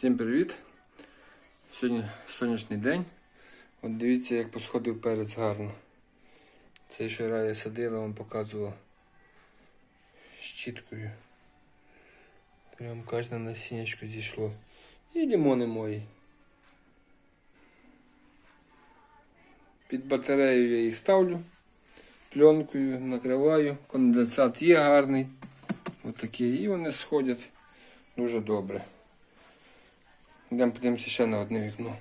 Всім привіт! Сьогодні сонячний день. От дивіться, як посходив перець гарно. Цей що рая садила, вам показувала щіткою. Прям кожне насіннячко зійшло. І лімони мої. Під батарею я їх ставлю, пленкою накриваю, конденсат є гарний. Отакий. І вони сходять дуже добре. Йдемо подивимося ще на одне вікно.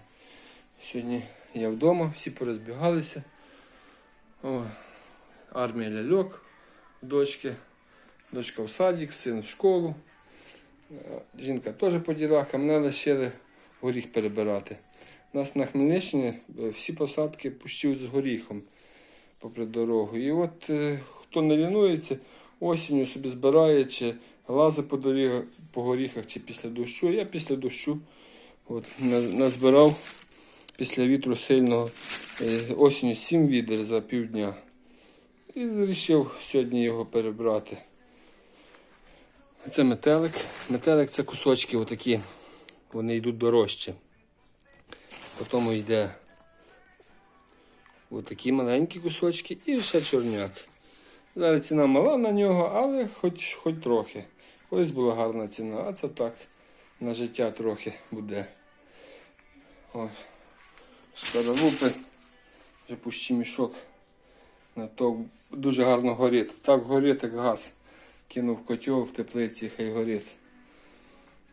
Сьогодні я вдома, всі порозбігалися. О, армія ляльок, дочки. Дочка в садик, син в школу. Е, Жінка теж по ділах, а мене лишили горіх перебирати. У нас на Хмельниччині е, всі посадки пущують з горіхом попри дорогу. І от е, хто не лінується, осінню собі збирає, чи лазить по, доріг, по горіхах, чи після дощу. Я після дощу от, назбирав після вітру сильного е, осінню 7 відер за півдня. І вирішив сьогодні його перебрати. Це метелик. Метелик це кусочки отакі. Вони йдуть дорожче. Потім йде отакі маленькі кусочки і ще чорняк. Зараз ціна мала на нього, але хоч, хоч трохи. Колись була гарна ціна, а це так на життя трохи буде. Ось. Шкаралупи. Вже пущі мішок. На то дуже гарно горить. Так горить, як газ. Кинув котел в теплиці, хай горить.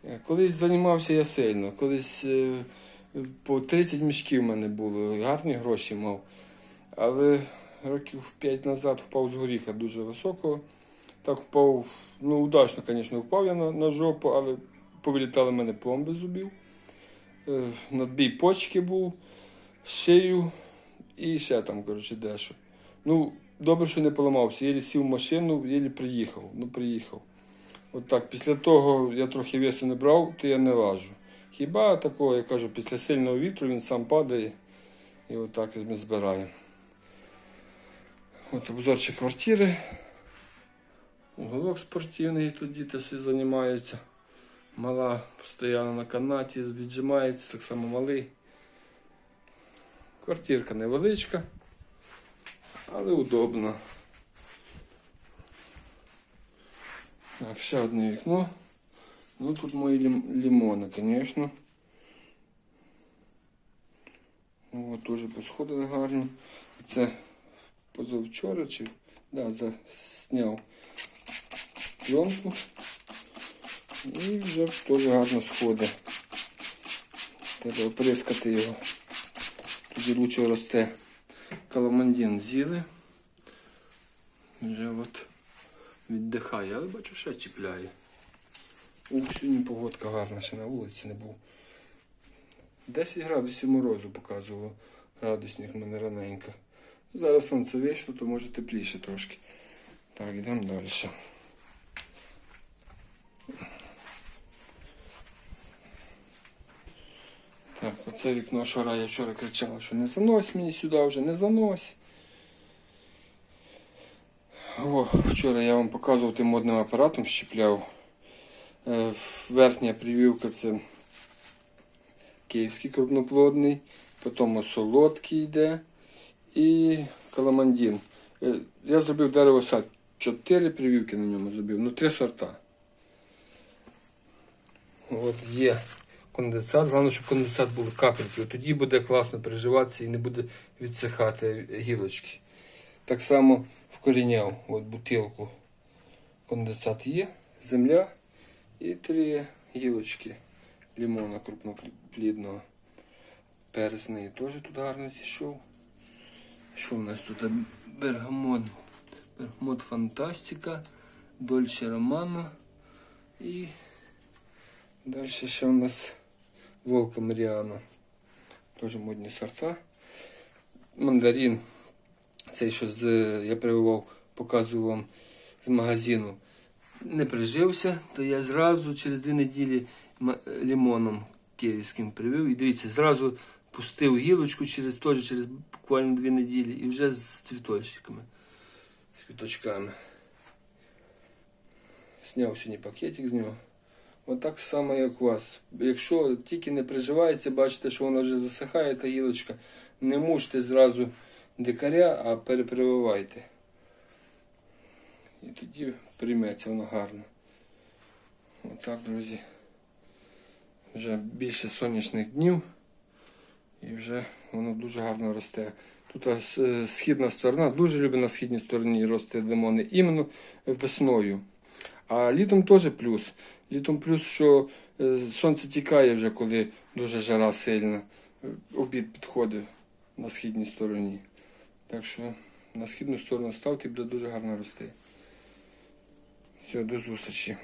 Е, Колись займався я сильно. Колись е, по 30 мішків в мене було. Гарні гроші мав. Але років 5 назад впав з горіха дуже високого. Так впав, ну удачно, звісно, впав я на, на жопу, але повилітали в мене пломби зубів. Е, Надбій почки був, шию і ще там, коротше, дещо. Ну, добре, що не поламався. Єлі сів в машину, єлі приїхав. Ну, приїхав. От так, після того я трохи весу не брав, то я не лажу. Хіба такого, я кажу, після сильного вітру він сам падає і отак ми збираємо. От обзорчик квартири. Уголок спортивний, тут діти собі займаються. Мала постійно на канаті, віджимається, так само малий. Квартирка невеличка, але удобна. Так, ще одне вікно. Ну тут мої лімони, звісно. О, теж посходили гарно. Це позавчора чи да, засняв пленку. І вже теж гарно сходить. Треба оприскати його. Тоді лучше росте каламандін з'їли. Вже от віддихає, але бачу, ще чіпляє. Ух, сьогодні погодка гарна, ще на вулиці не був. 10 градусів морозу показувало. Градусник в мене раненько. Зараз сонце вийшло, то може тепліше трошки. Так, йдемо далі. Так, оце вікно шара, я вчора кричала, що не занось мені сюди вже, не занось. О, вчора я вам показував тим модним апаратом щіпляв. Е, Верхня прививка це київський крупноплодний, потім солодкий йде і каламандін. Е, Я зробив дерево сад. Чотири прививки на ньому зробив, ну три сорта. От є конденсат. Головне, щоб конденсат був капельки. Тоді буде класно переживатися і не буде відсихати гілочки. Так само вкоріняв от бутилку. Конденсат є, земля і три гілочки лимона крупноплідного. Перець неї теж тут гарно зійшов. Що в нас тут? Бергамот. Бергамот Фантастика, Дольче Романо і далі ще у нас Волка Маріана. Теж модні сорта. Мандарин. Цей, що з, я прививав, показую вам з магазину. Не прижився, то я зразу через дві неділі лимоном київським привив. І дивіться, зразу пустив гілочку через теж через буквально дві неділі і вже з цвіточками, з квіточками. Зняв сьогодні пакетик з нього. Отак само, як у вас. Якщо тільки не приживається, бачите, що вона вже засихає, та гілочка, не мучте зразу дикаря, а перепрививайте. І тоді прийметься воно гарно. Отак, друзі. Вже більше сонячних днів. І вже воно дуже гарно росте. Тут с- е, східна сторона, дуже любить на східній стороні рости лимони, іменно весною. А літом теж плюс. Літом плюс, що е, сонце тікає вже, коли дуже жара сильна. Обід підходить на східній стороні. Так що на східну сторону ставки буде дуже гарно рости. Все, до зустрічі.